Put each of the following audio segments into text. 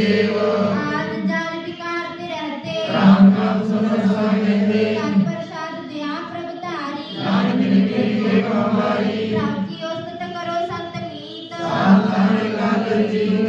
देव आद जाल विकार ते रहते राम नाम सुन स्वामी देते तन प्रसाद दया प्रभ धारी नानक निके एक हमारी प्राप्ति औसत करो संत मीत सावधान काल जीत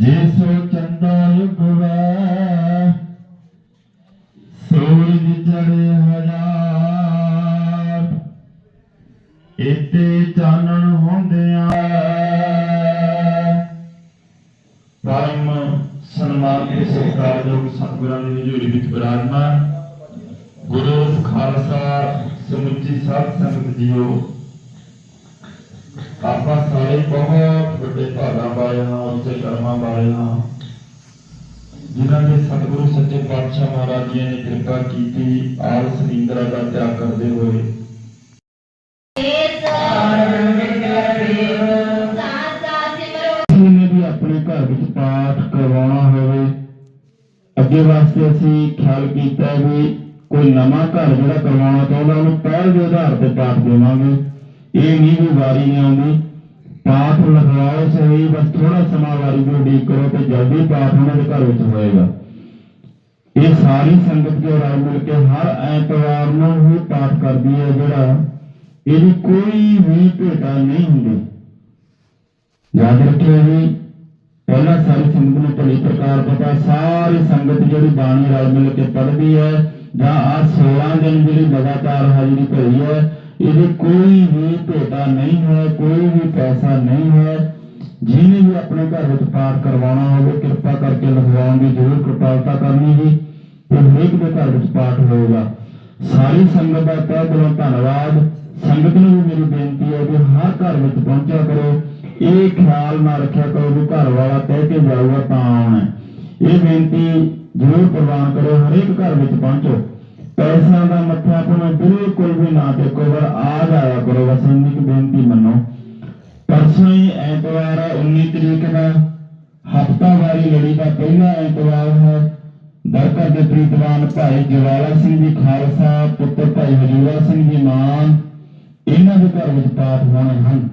ਜੇ ਚੰਦਾ ਲੁਗਵਾ ਸੂਰਜ ਚੜੇ ਹਜ਼ਾਰ ਇਤੇ ਚਾਨਣ ਹੁੰਦਿਆਂ ਪਰਮ ਸਨਮਾਨ ਤੇ ਸਤਿਕਾਰਯੋਗ ਸਤਿਗੁਰਾਂ ਦੀ ਹਜ਼ੂਰੀ ਵਿੱਚ ਬਿਰਾਜਮਾਨ ਗੁਰੂ ਖਾਲਸਾ ਸਮੁੱਚੀ ਸਾਧ ਸੰਗਤ ਜੀਓ ਆਪਾਂ ਸਾਰੇ ਬਹੁਤ ਵੱਡੇ ਭਾਗਾਂ ਵਾਲੇ ਹਾਂ ਕਰਮਾਂ ਵਾਲੇ ਜਿਨ੍ਹਾਂ ਦੇ ਸਤਿਗੁਰੂ, ਸੱਚੇ ਪਾਤਸ਼ਾਹ ਮਹਾਰਾਜ ਜੀ ਨੇ ਕਿਰਪਾ ਕੀਤੀ ਆਲਸ ਨੀਂਦਰਾ ਦਾ ਤਿਆਗ ਕਰਦੇ ਹੋਏ। ਵੀ ਆਪਣੇ ਘਰ ਵਿੱਚ ਪਾਠ ਕਰਵਾਉਣਾ ਹੋਵੇ। ਅੱਗੇ ਵਾਸਤੇ ਅਸੀਂ ਖਿਆਲ ਕੀਤਾ ਵੀ ਕੋਈ ਨਵਾਂ ਘਰ ਜਿਹੜਾ ਕਰਵਾਉਣਾ ਚਾਹੁੰਦਾ ਉਹਨੂੰ ਪਹਿਲ ਦੇ ਆਧਾਰ ਤੇ ਪਾਠ ਦੇਵਾਂਗੇ। ਇਹ ਨਹੀਂ ਵੀ ਵਾਰੀ ਨਹੀਂ ਆਉਂਦੀ। ਪਾਠ ਲਗਾਓ ਸਹੀ, ਬਸ ਥੋੜਾ ਸਮਾਂ ਵਾਰੀ ਨੂੰ ਉਡੀਕ ਕਰੋ ਤੇ ਜਲਦੀ ਪਾਠ ਉਹਨਾਂ ਦੇ ਘਰ ਵਿੱਚ ਹੋਏਗਾ। ਇਹ ਸਾਰੀ ਸੰਗਤ ਜੋ ਰਲ ਮਿਲ ਕੇ ਹਰ ਐਤਵਾਰ ਨੂੰ ਹੀ ਪਾਠ ਕਰਦੀ ਹੈ, ਜਿਹੜਾ ਇਹਦੀ ਕੋਈ ਵੀ ਭੇਟਾ ਨਹੀਂ ਹੁੰਦੀ। ਯਾਦ ਰੱਖਿਓ ਜੀ, ਪਹਿਲਾਂ ਸਾਰੀ ਸੰਗਤ ਨੂੰ ਭਲੀ ਪ੍ਰਕਾਰ ਪਤਾ, ਸਾਰੀ ਸੰਗਤ ਜਿਹੜੀ ਬਾਣੀ ਰਲ ਮਿਲ ਕੇ ਪੜ੍ਹਦੀ ਹੈ, ਜਾਂ ਆ 16 ਦਿਨ ਜਿਹੜੀ ਲਗਾਤਾਰ ਹਾਜ਼ਰੀ ਭਰੀ ਹੈ ਇਹਦੇ ਕੋਈ ਵੀ ਭੇਟਾ ਨਹੀਂ ਹੈ, ਕੋਈ ਵੀ ਪੈਸਾ ਨਹੀਂ ਹੈ। ਜਿਹਨੇ ਵੀ ਆਪਣੇ ਘਰ ਵਿੱਚ ਪਾਠ ਕਰਵਾਉਣਾ ਹੋਵੇ, ਕਿਰਪਾ ਕਰਕੇ ਲਗਵਾਉਣ ਦੀ ਜ਼ਰੂਰ ਕਿਰਪਾਲਤਾ ਕਰਨੀ ਜੀ ਤੇ ਹਰੇਕ ਦੇ ਘਰ ਵਿੱਚ ਪਾਠ ਹੋਵੇਗਾ ਸਾਰੀ ਸੰਗਤ ਦਾ ਤਹਿ ਦਿਲੋਂ ਧੰਨਵਾਦ। ਸੰਗਤ ਨੂੰ ਵੀ ਮੇਰੀ ਬੇਨਤੀ ਹੈ ਕਿ ਹਰ ਘਰ ਵਿੱਚ ਪਹੁੰਚਿਆ ਕਰੋ। ਇਹ ਖਿਆਲ ਨਾ ਰੱਖਿਆ ਕਰੋ ਵੀ ਘਰ ਵਾਲਾ ਕਹਿ ਕੇ ਜਾਊਗਾ ਤਾਂ ਆਉਣਾ ਇਹ ਬੇਨਤੀ ਜ਼ਰੂਰ ਪ੍ਰਵਾਨ ਕਰੋ, ਹਰੇਕ ਘਰ ਵਿੱਚ ਪਹੁੰਚੋ। ਪੈਸਿਆਂ ਦਾ ਮੱਥਾ ਆਪਣਾ ਬਿਲਕੁਲ ਵੀ ਨਾ ਟੇਕੋ, ਪਰ ਆ ਜਾਇਆ ਕਰੋ। ਬਸ ਬੇਨਤੀ ਮੰਨੋ। ਪਰਸੋਂ ਹੀ ਐਤਵਾਰ ਹੈ 19 ਤਰੀਕ ਦਾ ਹਫਤਾਵਾਰੀ ਲੜੀ ਦਾ ਪਹਿਲਾ ਐਤਵਾਰ ਹੈ। ਦਰਕਰ ਦੇ ਪ੍ਰੀਤਵਾਨ ਭਾਈ ਜਵਾਲਾ ਸਿੰਘ ਜੀ ਖਾਲਸਾ, ਪੁੱਤਰ ਭਾਈ ਹਜੂਰਾ ਸਿੰਘ ਜੀ ਮਾਨ, ਇਹਨਾਂ ਦੇ ਘਰ ਵਿੱਚ ਪਾਠ ਹੋਣੇ ਹਨ।